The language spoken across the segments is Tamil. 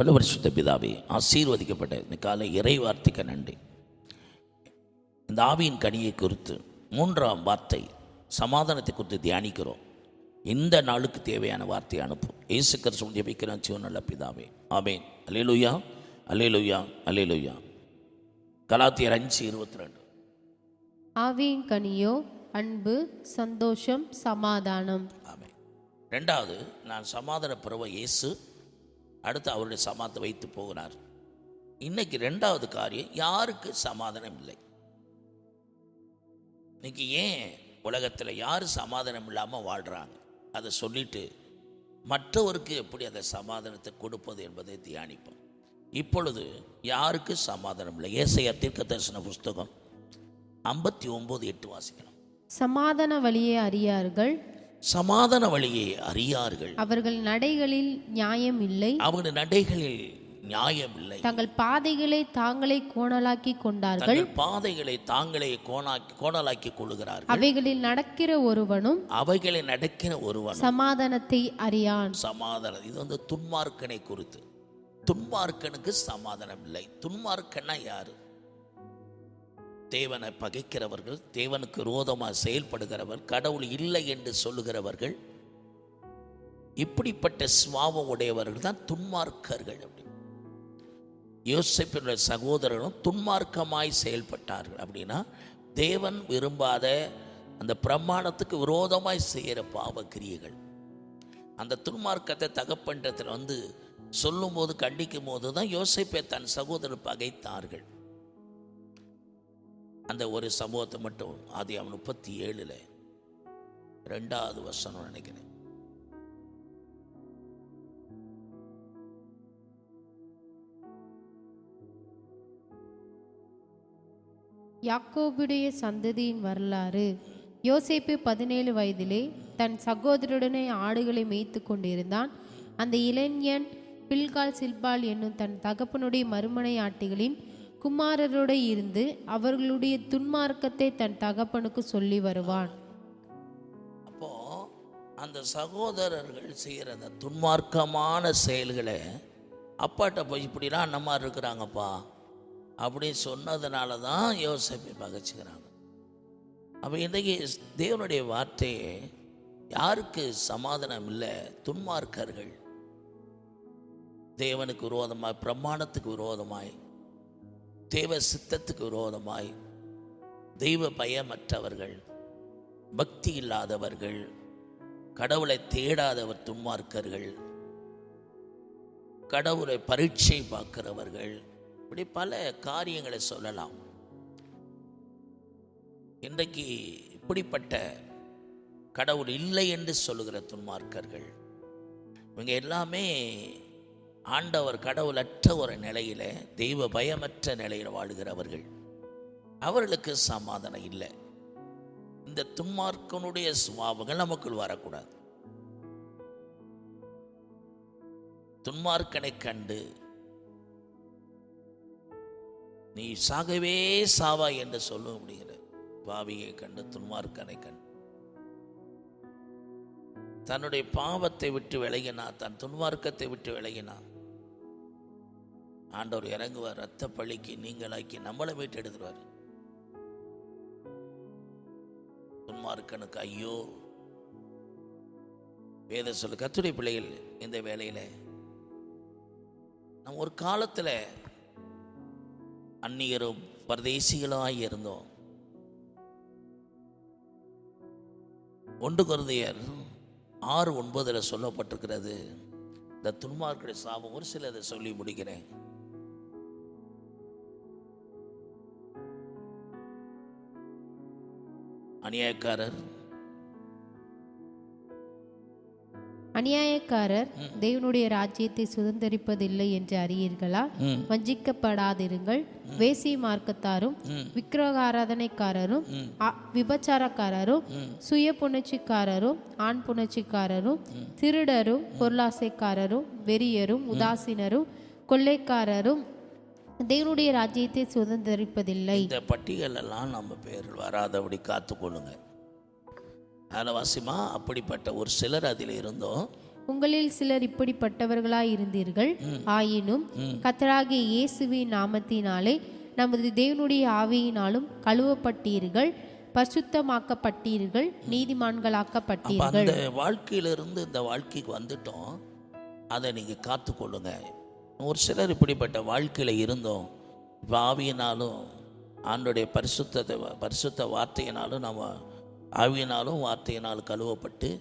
பல பரிசுத்த பிதாவே ஆசீர்வதிக்கப்பட்ட இந்த காலை இறை வார்த்தைக்கு நன்றி. இந்த ஆவியின் கனியை குறித்து மூன்றாம் வார்த்தை சமாதானத்தை குறித்து தியானிக்கிறோம். இந்த நாளுக்கு தேவையான வார்த்தையை அனுப்பும் இயேசு கிறிஸ்துவன் ஜெபிக்கிறோம். சிவனல்ல பிதாவே. ஆமேன். அலேலுயா அலேலுயா அலேலுயா கலாத்தியர் அஞ்சு இருபத்தி ரெண்டு ஆவியின் கனியோ அன்பு சந்தோஷம் சமாதானம். ஆமென். ரெண்டாவது நான் சமாதான பருவ இயேசு அடுத்து அவருடைய சமாதத்தை வைத்து போகிறார். இன்னைக்கு ரெண்டாவது காரியம் யாருக்கு சமாதானம் இல்லை? இன்னைக்கு ஏன் உலகத்தில் யார் சமாதானம் இல்லாமல் வாழ்கிறாங்க அதை சொல்லிட்டு மற்றவருக்கு எப்படி அந்த சமாதானத்தை கொடுப்பது என்பதை தியானிப்போம். இப்பொழுது யாருக்கு சமாதானம் இல்லை? ஏசையா தீர்க்க தரிசன புஸ்தகம் ஐம்பத்தி ஒம்பது எட்டு வாசிக்கணும். சமாதான வழியை அறியார்கள் சமாதான வழியை அறியார்கள். அவர்கள் நடைகளில் நியாயம் இல்லை. அவர்கள் நடைகளில் நியாயம் இல்லை. தங்கள் பாதைகளை தாங்களே கோணலாக்கி கொண்டார்கள். பாதைகளை தாங்களே கோணாக்கி கோணலாக்கி கொள்ளுகிறார்கள். அவைகளில் நடக்கிற ஒருவனும் அவைகளை நடக்கிற ஒருவன் சமாதானத்தை அறியான். சமாதானம் இது வந்து துன்மார்க்கனை குறித்து. துன்மார்க்கனுக்கு சமாதானம் இல்லை. துன்மார்க்கன்னா யாரு? தேவனை பகைக்கிறவர்கள் தேவனுக்கு விரோதமாக செயல்படுகிறவர் கடவுள் இல்லை என்று சொல்லுகிறவர்கள் இப்படிப்பட்ட சுவாபம் உடையவர்கள் தான் துன்மார்க்கர்கள் அப்படி. யோசிப்பினுடைய சகோதரர்களும் துன்மார்க்கமாய் செயல்பட்டார்கள் அப்படின்னா தேவன் விரும்பாத அந்த பிரமாணத்துக்கு விரோதமாய் செய்கிற பாவ கிரியைகள் அந்த துன்மார்க்கத்தை தகப்பன்றத்தில் வந்து சொல்லும்போது கண்டிக்கும் போது தான் யோசிப்பை தன் சகோதரர் பகைத்தார்கள். அந்த ஒரு சம்பவத்தை மட்டும் அது அவன் முப்பத்தி ஏழில் ரெண்டாவது வருஷம் நினைக்கிறேன். யாக்கோபுடைய சந்ததியின் வரலாறு யோசேப்பு பதினேழு வயதிலே தன் சகோதரருடனே ஆடுகளை மேய்த்து கொண்டிருந்தான். அந்த இளைஞன் பில்கால் சில்பால் என்னும் தன் தகப்பனுடைய மறுமனை ஆட்டிகளின் குமாரரோடு இருந்து அவர்களுடைய துன்மார்க்கத்தை தன் தகப்பனுக்கு சொல்லி வருவான். அப்போ அந்த சகோதரர்கள் செய்கிற அந்த துன்மார்க்கமான செயல்களை அப்பாட்ட போய் இப்படிலாம் அண்ணம்மா இருக்கிறாங்கப்பா அப்படின்னு சொன்னதுனால தான் யோசிப்பை பகச்சுக்கிறாங்க. அப்போ இன்றைக்கி தேவனுடைய வார்த்தையே யாருக்கு சமாதானம் இல்லை? துன்மார்க்கர்கள். தேவனுக்கு விரோதமாய் பிரமாணத்துக்கு விரோதமாய் தேவ சித்தத்துக்கு விரோதமாய் தெய்வ பயமற்றவர்கள் பக்தி இல்லாதவர்கள் கடவுளை தேடாதவர் துன்மார்க்கர்கள் கடவுளை பரீட்சை பார்க்கிறவர்கள் இப்படி பல காரியங்களை சொல்லலாம். இன்றைக்கு இப்படிப்பட்ட கடவுள் இல்லை என்று சொல்லுகிற துன்மார்க்கர்கள் இவங்க எல்லாமே ஆண்டவர் கடவுளற்ற ஒரு நிலையில தெய்வ பயமற்ற நிலையில் வாழுகிறவர்கள். அவர்களுக்கு சமாதானம் இல்லை. இந்த துன்மார்க்கனுடைய சுவாபங்கள் நமக்குள் வரக்கூடாது. துன்மார்க்கனை கண்டு நீ சாகவே சாவா என்று சொல்ல முடிகிற பாவியை கண்டு துன்மார்க்கனை கண்டு தன்னுடைய பாவத்தை விட்டு விலகினா தன் துன்மார்க்கத்தை விட்டு விலகினா ஆண்டவர் இறங்குவார் ரத்த பழிக்கு நீங்களாக்கி நம்மளை மீட்டு எடுத்துருவார். துன்மார்க்கனுக்கு ஐயோ. வேத சொல்லு கத்துடைய பிள்ளைகள் இந்த வேலையில் நம்ம ஒரு காலத்தில் அந்நியரும் பரதேசிகளாக இருந்தோம். ஒன்று குருந்தையர் ஆறு ஒன்பதில் சொல்லப்பட்டிருக்கிறது. இந்த துன்மார்க்குடைய சாபம் ஒரு சிலதை சொல்லி முடிக்கிறேன். அநியாயக்காரர் அநியாயக்காரர் தேவனுடைய ராஜ்யத்தை சுதந்தரிப்பதில்லை என்று அறியீர்களா. வஞ்சிக்கப்படாதிருங்கள். வேசி மார்க்கத்தாரும் விக்கிரக ஆராதனைக்காரரும் அ- விபச்சாரக்காரரும் சுய புணர்ச்சிக்காரரும் ஆண் புணர்ச்சிக்காரரும் திருடரும் பொருளாசைக்காரரும் வெறியரும் உதாசீனரும் கொள்ளைக்காரரும் தேவனுடைய ராஜ்யத்தை சுதந்தரிப்பதில்லை. இந்த பட்டியலெல்லாம் நம்ம பேரில் வராதபடி காத்துக்கொள்ளுங்க. அதில் வாசிமா அப்படிப்பட்ட ஒரு சிலர் அதில் இருந்தோம். உங்களில் சிலர் இப்படிப்பட்டவர்களாய் இருந்தீர்கள். ஆயினும் கத்தராகிய இயேசுவின் நாமத்தினாலே நமது தேவனுடைய ஆவியினாலும் கழுவப்பட்டீர்கள் பரிசுத்தமாக்கப்பட்டீர்கள் நீதிமான்களாக்கப்பட்டீர்கள். அந்த வாழ்க்கையிலிருந்து இந்த வாழ்க்கைக்கு வந்துட்டோம். அதை நீங்கள் காத்துக்கொள்ளுங்க ஒரு சிலர் இப்படிப்பட்ட வாழ்க்கையில் இருந்தோம். இப்போ ஆவியினாலும் ஆண்டுடைய பரிசுத்தத்தை பரிசுத்த வார்த்தையினாலும் நம்ம ஆவியினாலும் வார்த்தையினாலும் கழுவப்பட்டு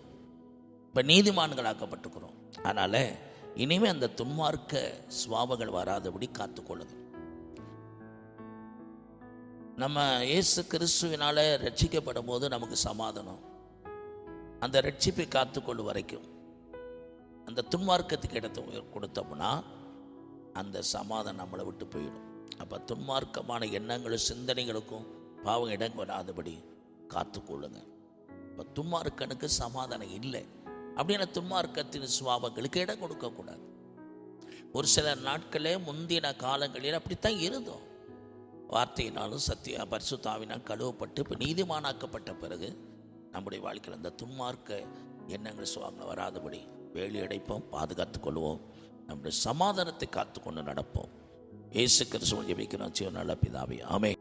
இப்போ நீதிமான்களாக்கப்பட்டுக்கிறோம் அதனால் இனிமேல் அந்த துன்மார்க்க சுவாபங்கள் வராதபடி காத்துக்கொள்ளுங்க நம்ம இயேசு கிறிஸ்துவினால ரட்சிக்கப்படும் போது நமக்கு சமாதானம். அந்த ரட்சிப்பை காத்துக்கொள்ளும் வரைக்கும் அந்த துன்மார்க்கத்துக்கு இடத்த கொடுத்தோம்னா அந்த சமாதானம் நம்மளை விட்டு போயிடும். அப்போ துன்மார்க்கமான எண்ணங்களும் சிந்தனைகளுக்கும் பாவம் இடம் வராதபடி காத்துக்கொள்ளுங்க. இப்போ துன்மார்க்கனுக்கு சமாதானம் இல்லை. அப்படின்னா துன்மார்க்கத்தின் சுவாபங்களுக்கு இடம் கொடுக்கக்கூடாது. ஒரு சில நாட்களே முந்தின காலங்களில் அப்படித்தான் இருந்தோம். வார்த்தையினாலும் சத்திய பரிசுத்தாவினால் கழுவப்பட்டு இப்போ நீதிமானாக்கப்பட்ட பிறகு நம்முடைய வாழ்க்கையில் அந்த துன்மார்க்க எண்ணங்கள் சுவாங்க வராதபடி வேலி அடைப்போம் பாதுகாத்து கொள்வோம் நம்முடைய சமாதானத்தை காத்துக்கொண்டு நடப்போம். இயேசு கிறிஸ்துவன் ஜெபிக்கிறோம். சிவ நல்ல பிதாவே ஆமே